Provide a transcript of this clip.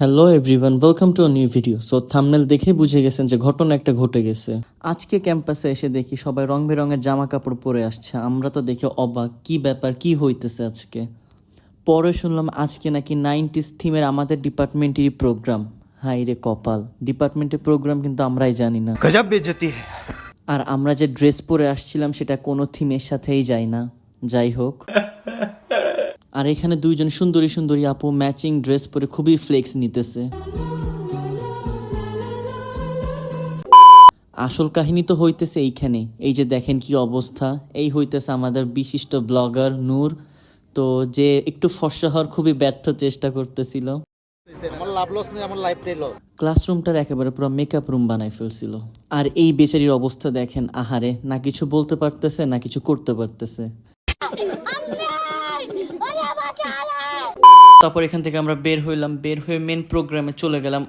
Hello everyone welcome to new video so thumbnail দেখে বুঝে গেছেন যে ঘটনা একটা ঘটে গেছে। আজকে ক্যাম্পাসে এসে দেখি সবাই রং বেরঙের জামা কাপড় পরে আসছে। আমরা তো দেখে অবাক কি ব্যাপার কি হইতেছে আজকে? পরে শুনলাম আজকে নাকি নাইনটিস থিমের আমাদের ডিপার্টমেন্টেরই প্রোগ্রাম হাই রে কপাল ডিপার্টমেন্টের প্রোগ্রাম কিন্তু আমরাই জানি না। গজব বেজতি আর আমরা যে ড্রেস পরে আসছিলাম সেটা কোনো থিমের সাথেই যায় না। যাই হোক। আর এখানে দুইজন সুন্দরী সুন্দরী আপু ম্যাচিং ড্রেস পরে খুবই ফ্লেক্স নিতেছে। আসল কাহিনী তো হইতেছে এইখানে। এই যে দেখেন কি অবস্থা। এই হইতেছে আমাদের বিশিষ্ট ব্লগার নূর। তো যে একটু ফর্সা হওয়ার খুবই ব্যর্থ চেষ্টা করতেছিল। আমার লাভ লস নেই আমার লাইফটাই লস ক্লাসরুমটার একেবারে পুরো মেকআপ রুম বানাই ফেলছিল। আর এই বেচারির অবস্থা দেখেন আহারে না কিছু বলতে পারতেছে না কিছু করতে পারতেছে। তারপর এখান থেকে আমরা বের হইলাম বের হয়ে মেন প্রোগ্রামে চলে গেলাম।